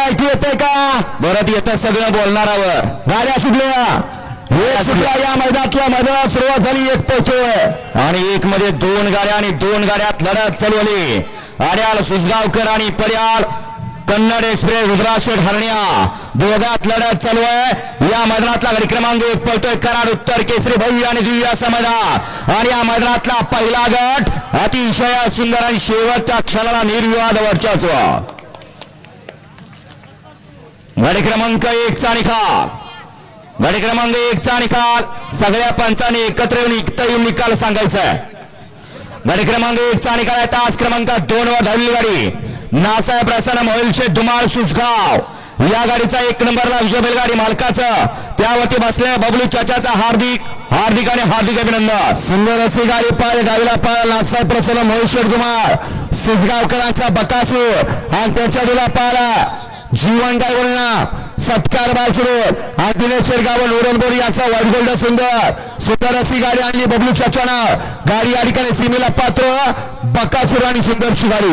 ऐकू येते का? परत येतं सगळं बोलणारावर गाड्या सुटल्या. एक सुटल्या. या मैदानातल्या मैदानात सुरुवात झाली एक पैकी. आणि एक मध्ये दोन गाड्या आणि दोन गाड्यात लढत चालवली. आड्याल सुसगावकर आणि पर्याल कन्नड एक्सप्रेस रुद्राशेठ हरण्या. दोघात लढत चालू आहे. या मैदानातला गाडी क्रमांक एक पळतोय. कराड उत्तर केसरी भव्य आणि दिव्य मैदान. आणि या मैदानातला पहिला गट अतिशय सुंदर आणि शेवटच्या क्षणाला निर्विवाद वर्चस्व. गाडी क्रमांक एक चा निकाल. गाडी क्रमांक एक चा निकाल. सगळ्या पंचांनी एकत्र येऊन एकता येऊन निकाल सांगायचा आहे गाडी क्रमांक एक चा निकाल आहे. तास क्रमांक दोन वर धावली गाडी. नासाहेब प्रसन्न मोहिलशे धुमाळ सुसगाव या गाडीचा एक नंबरला विजय बैलगाडी मालकाचं. त्यावरती बसलेल्या बबलू चाचाचा हार्दिक हार्दिक आणि हार्दिक अभिनंदन. सुंदर असे गाडी पाय गाडीला पाय नाथसाहेब प्रसन्न महेश्वर कुमार सिसगावकरांचा बकासूर. आणि त्याच्या दिला पाहिला जीवन काय बोलणार? सत्कार बासुर हा दिनेश शेरगाव उरणबोर याचा व्हाईट गोल्ड सुंदर. सुंदर अशी गाडी आणली बबलू चाचानं गाडी या ठिकाणी सीमेला पात्र. बकासुर आणि सुंदरची गाडी.